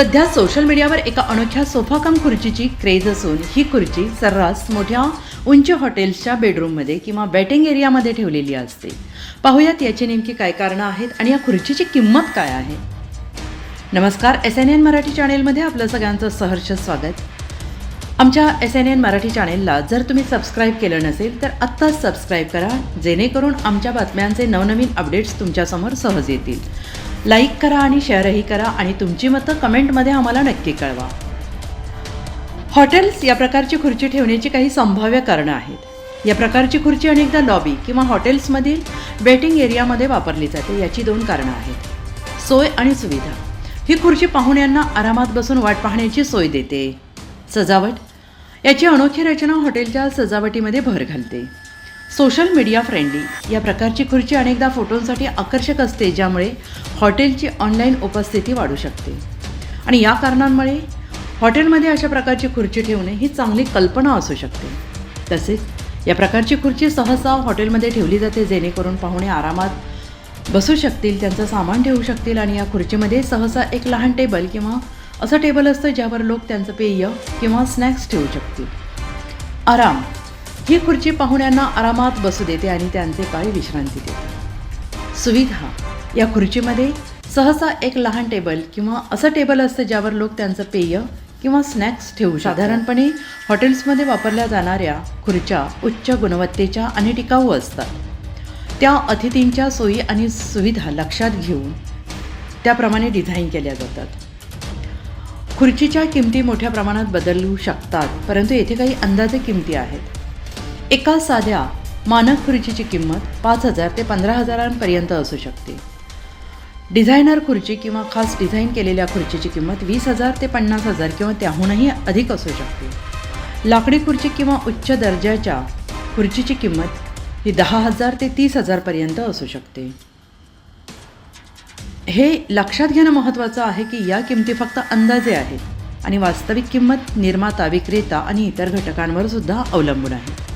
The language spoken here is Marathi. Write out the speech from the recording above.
सध्या सोशल मीडियावर एका अनोख्या सोफाकम खुर्चीची क्रेज असून ही खुर्ची सर्रास मोठ्या उंच हॉटेल्सच्या बेडरूममध्ये किंवा बॅटिंग एरियामध्ये ठेवलेली असते. पाहूयात याची नेमकी काय कारणं आहेत आणि या खुर्चीची किंमत काय आहे. नमस्कार एस एन एन मराठी चॅनेलमध्ये आपलं सगळ्यांचं सहर्ष स्वागत. आमच्या एस एन एन मराठी चॅनेलला जर तुम्ही सबस्क्राईब केलं नसेल तर आत्ताच सबस्क्राईब करा जेणेकरून आमच्या बातम्यांचे नवनवीन अपडेट्स तुमच्यासमोर सहज येतील. लाईक करा आणि शेअरही करा आणि तुमची मतं कमेंटमध्ये आम्हाला नक्की कळवा. हॉटेल्स या प्रकारची खुर्ची ठेवण्याची काही संभाव्य कारणं आहेत. या प्रकारची खुर्ची अनेकदा लॉबी किंवा हॉटेल्समधील बेटिंग एरियामध्ये वापरली जाते याची दोन कारणं आहेत. सोय आणि सुविधा. ही खुर्ची पाहुण्यांना आरामात बसून वाट पाहण्याची सोय देते. सजावट. याची अनोखी रचना हॉटेलच्या सजावटीमध्ये भर घालते. Social media friendly. या प्रकारची खुर्ची अनेकदा फोटोंसाठी आकर्षक असते ज्यामुळे हॉटेलची ऑनलाईन उपस्थिती वाढू शकते. आणि या कारणांमुळे हॉटेलमध्ये अशा प्रकारची खुर्ची ठेवणे ही चांगली कल्पना असू शकते. तसेच या प्रकारची खुर्ची सहसा हॉटेलमध्ये ठेवली जाते जेणेकरून पाहुणे आरामात बसू शकतील त्यांचं सामान ठेवू शकतील आणि या खुर्चीमध्ये सहसा एक लहान टेबल किंवा असं टेबल असतं ज्यावर लोक त्यांचं पेय किंवा स्नॅक्स ठेवू शकतील. आराम ही खुर्ची पाहुण्यांना आरामात बसू देते आणि त्यांचे पाय विश्रांती देते. सुविधा. या खुर्चीमध्ये सहसा एक लहान टेबल किंवा असं टेबल असतं ज्यावर लोक त्यांचं पेय किंवा स्नॅक्स ठेवू. साधारणपणे हॉटेल्समध्ये वापरल्या जाणाऱ्या खुर्च्या उच्च गुणवत्तेच्या आणि टिकाऊ असतात. त्या अतिथींच्या सोयी आणि सुविधा लक्षात घेऊन त्याप्रमाणे डिझाईन केल्या जातात. खुर्चीच्या किमती मोठ्या प्रमाणात बदलू शकतात परंतु येथे काही अंदाजे किमती आहेत. एका साध्या मानक खुर्चीची किंमत पाच हजार ते पंधरा हजारांपर्यंत असू शकते. डिझायनर खुर्ची किंवा खास डिझाईन केलेल्या खुर्चीची किंमत वीस हजार ते पन्नास हजार किंवा त्याहूनही अधिक असू शकते. लाकडी खुर्ची किंवा उच्च दर्जाच्या खुर्चीची किंमत ही दहा हजार ते तीस हजारपर्यंत असू शकते. हे लक्षात घेणं महत्त्वाचं आहे की या किमती फक्त अंदाजे आहेत आणि वास्तविक किंमत निर्माता विक्रेता आणि इतर घटकांवर सुद्धा अवलंबून आहे.